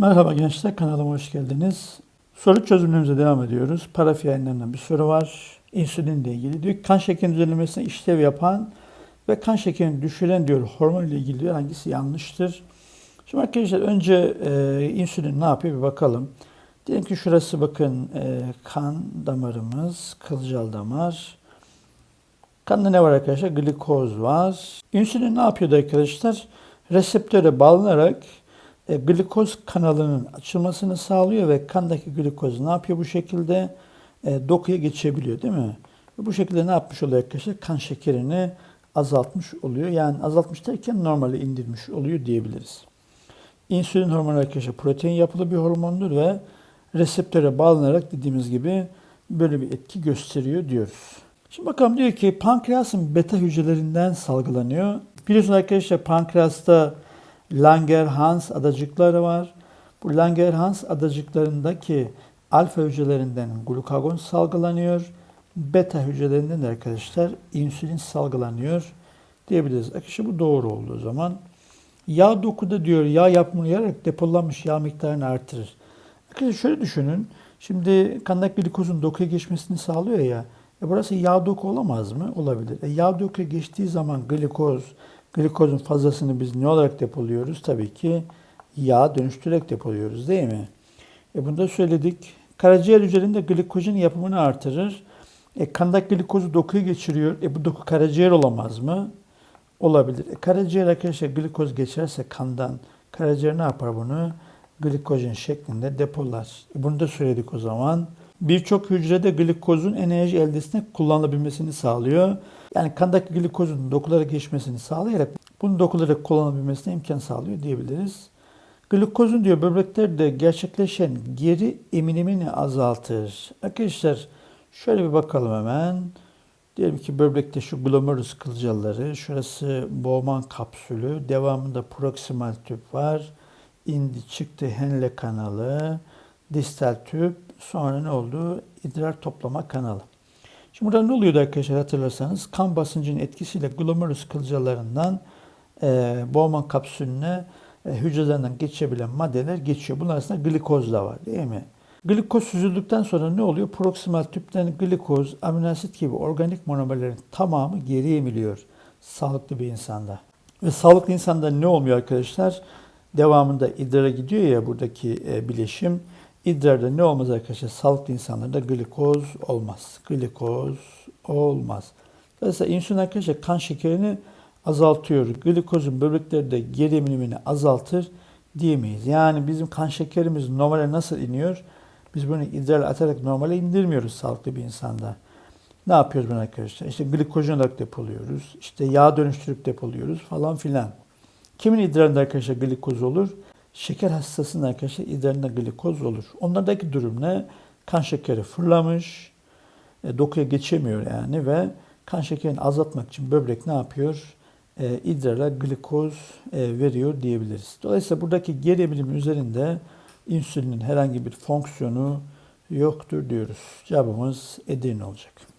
Merhaba gençler, kanalıma hoş geldiniz. Soru çözümlerimize devam ediyoruz. Paraf yayınlarından bir soru var. İnsülinle ilgili diyor. Kan şekerinin düzenlemesine işlev yapan ve kan şekerini düşüren diyor hormon ile ilgili diyor. Hangisi yanlıştır? Şimdi arkadaşlar önce e, insülin ne yapıyor bir bakalım. Diyelim ki şurası bakın e, kan damarımız, kılcal damar. Kanda ne var arkadaşlar? Glikoz var. İnsülin ne yapıyordu arkadaşlar? Reseptöre bağlanarak e, glikoz kanalının açılmasını sağlıyor ve kandaki glikoz ne yapıyor bu şekilde? E, dokuya geçebiliyor değil mi? Bu şekilde ne yapmış oluyor arkadaşlar? Kan şekerini azaltmış oluyor. Yani azaltmış derken normale indirmiş oluyor diyebiliriz. İnsülin hormonu arkadaşlar protein yapılı bir hormondur ve reseptöre bağlanarak dediğimiz gibi böyle bir etki gösteriyor diyoruz. Şimdi bakalım diyor ki pankreasın beta hücrelerinden salgılanıyor. Biliyorsunuz arkadaşlar pankreasta Langerhans adacıkları var. Bu Langerhans adacıklarındaki alfa hücrelerinden glukagon salgılanıyor. Beta hücrelerinden de arkadaşlar insülin salgılanıyor diyebiliriz. Arkadaşlar bu doğru olduğu zaman yağ dokuda diyor yağ yapımını yaparak depolanmış yağ miktarını artırır. Arkadaşlar şöyle düşünün. Şimdi kandaki glikozun dokuya geçmesini sağlıyor ya. E burası yağ doku olamaz mı? Olabilir. E yağ dokuya geçtiği zaman glikoz, glikozun fazlasını biz ne olarak depoluyoruz? Tabii ki yağ dönüştürerek depoluyoruz değil mi? E bunu da söyledik. Karaciğer hücrelerinde glikojen yapımını artırır. E kandaki glikozu dokuya geçiriyor. E bu doku karaciğer olamaz mı? Olabilir. E karaciğer arkadaşlar glikoz geçerse kandan karaciğer ne yapar bunu? Glikojen şeklinde depolar. E bunu da söyledik o zaman. Birçok hücrede glikozun enerji eldesine kullanılabilmesini sağlıyor. Yani kandaki glikozun dokulara geçmesini sağlayarak bunu dokulara kullanabilmesine imkan sağlıyor diyebiliriz. Glikozun diyor böbreklerde gerçekleşen geri eminimini azaltır. Arkadaşlar şöyle bir bakalım hemen. Diyelim ki böbrekte şu glomerulus kılcalları, şurası Bowman kapsülü, devamında proksimal tüp var. indi çıktı Henle kanalı, distal tüp, sonra ne oldu? İdrar toplama kanalı. Şimdi burada ne oluyordu arkadaşlar hatırlarsanız? Kan basıncının etkisiyle glomerulus kılcalarından e, Bowman kapsülüne e, hücrelerinden geçebilen maddeler geçiyor. Bunlar arasında glikoz da var değil mi? Glikoz süzüldükten sonra ne oluyor? Proksimal tüpten glikoz, amino asit gibi organik monomerlerin tamamı geri emiliyor sağlıklı bir insanda. Ve sağlıklı insanda ne olmuyor arkadaşlar? Devamında idrara gidiyor ya buradaki e, bileşim. İdrarda ne olmaz arkadaşlar? Sağlıklı insanlarda glikoz olmaz. Glikoz olmaz. Dolayısıyla insülin arkadaşlar kan şekerini azaltıyor. Glikozun böbreklerde geri emilimini azaltır diyemeyiz. Yani bizim kan şekerimiz normale nasıl iniyor? Biz bunu idrar atarak normale indirmiyoruz sağlıklı bir insanda. Ne yapıyoruz bunu arkadaşlar? İşte glikojen olarak depoluyoruz. İşte yağ dönüştürüp depoluyoruz falan filan. Kimin idrarında arkadaşlar glikoz olur? Şeker hastasının arkadaşlar idrarında glikoz olur. Onlardaki durum ne? Kan şekeri fırlamış, e, dokuya geçemiyor yani ve kan şekerini azaltmak için böbrek ne yapıyor? E, idrara glikoz e, veriyor diyebiliriz. Dolayısıyla buradaki geri emilim üzerinde insülinin herhangi bir fonksiyonu yoktur diyoruz. Cevabımız Edirne olacak.